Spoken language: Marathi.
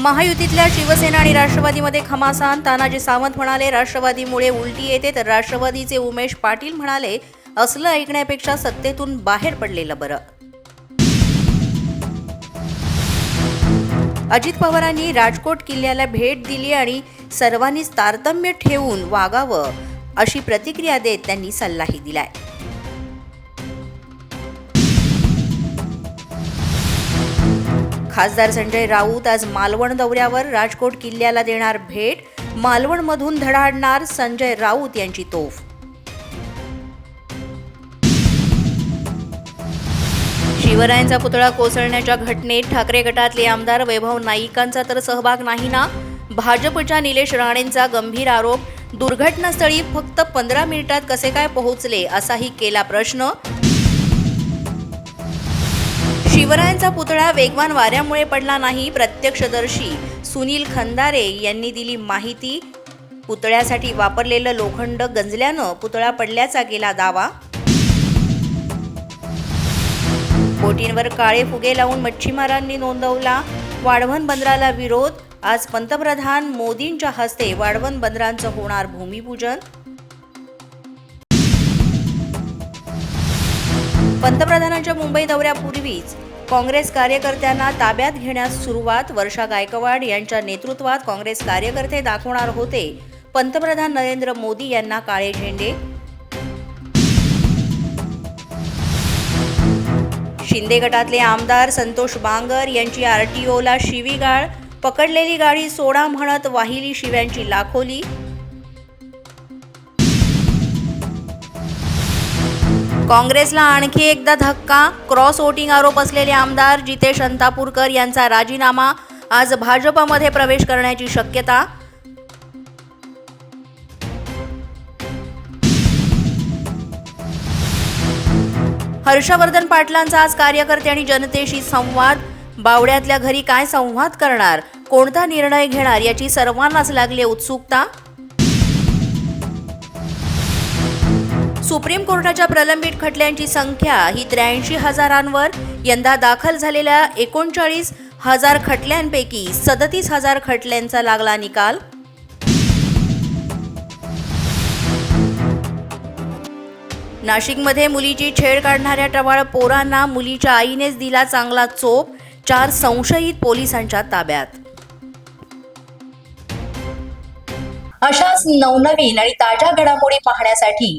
महायुतीतल्या शिवसेना आणि राष्ट्रवादीमध्ये खमासान तानाजी सावंत म्हणाले राष्ट्रवादीमुळे उलटी येते तर राष्ट्रवादीचे उमेश पाटील म्हणाले असलं ऐकण्यापेक्षा सत्तेतून बाहेर पडलेलं बरं. अजित पवारांनी राजकोट किल्ल्याला भेट दिली आणि सर्वांनीच तारतम्य ठेवून वागावं अशी प्रतिक्रिया देत त्यांनी सल्लाही दिलाय. खासदार संजय राऊत आज मालवण दौऱ्यावर राजकोट किल्ल्याला देणार भेट. मालवणमधून धडाडणार संजय राऊत यांची तोफ. शिवरायांचा पुतळा कोसळण्याच्या घटनेत ठाकरे गटातले आमदार वैभव नाईकांचा तर सहभाग नाही ना? भाजपच्या निलेश राणेंचा गंभीर आरोप. दुर्घटनास्थळी फक्त पंधरा मिनिटात कसे काय पोहोचले असाही केला प्रश्न. शिवरायांचा पुतळा वेगवान वाऱ्यामुळे पडला नाही प्रत्यक्षदर्शी सुनील खंदारे यांनी दिली माहिती. पुतळ्यासाठी वापरलेलं लोखंड गंजल्यानं पुतळा पडल्याचा केला दावा. बोटींवर काळे फुगे लावून मच्छीमारांनी नोंदवला वाढवण बंदराला विरोध. आज पंतप्रधान मोदींच्या हस्ते वाढवण बंदरांचं होणार भूमिपूजन. पंतप्रधानांच्या मुंबई दौऱ्यापूर्वीच काँग्रेस कार्यकर्त्यांना ताब्यात घेण्यास सुरुवात. वर्षा गायकवाड यांच्या नेतृत्वात काँग्रेस कार्यकर्ते दाखवणार होते. पंतप्रधान नरेंद्र मोदी यांना काळे झेंडे. शिंदे गटातले आमदार संतोष बांगर यांची आरटीओला शिवीगाळ. पकडलेली गाडी सोडा म्हणत वाहिली शिव्यांची लाखोली. काँग्रेसला आणखी एकदा धक्का. क्रॉस वोटिंग आरोप असलेले आमदार जितेश अंतापूरकर यांचा राजीनामा. आज भाजपमध्ये प्रवेश करण्याची शक्यता. हर्षवर्धन पाटलांचा आज कार्यकर्ते आणि जनतेशी संवाद. बावड्यातल्या घरी काय संवाद करणार? कोणता निर्णय घेणार? याची सर्वांनाच लागली उत्सुकता. सुप्रीम कोर्टाच्या प्रलंबित खटल्यांची संख्या ही त्र्याऐंशी हजारांवर. यंदा दाखल झालेल्या एकोणचाळीस हजार खटल्यांपैकी सदतीस हजार खटल्यांचा लागला निकाल. नाशिकमध्ये मुलीची छेड काढणाऱ्या टवाळ पोरांना मुलीच्या आईनेच दिला चांगला चोप चार संशयित पोलिसांच्या ताब्यात. अशाच नवनवीन आणि ताज्या घडामोडी पाहण्यासाठी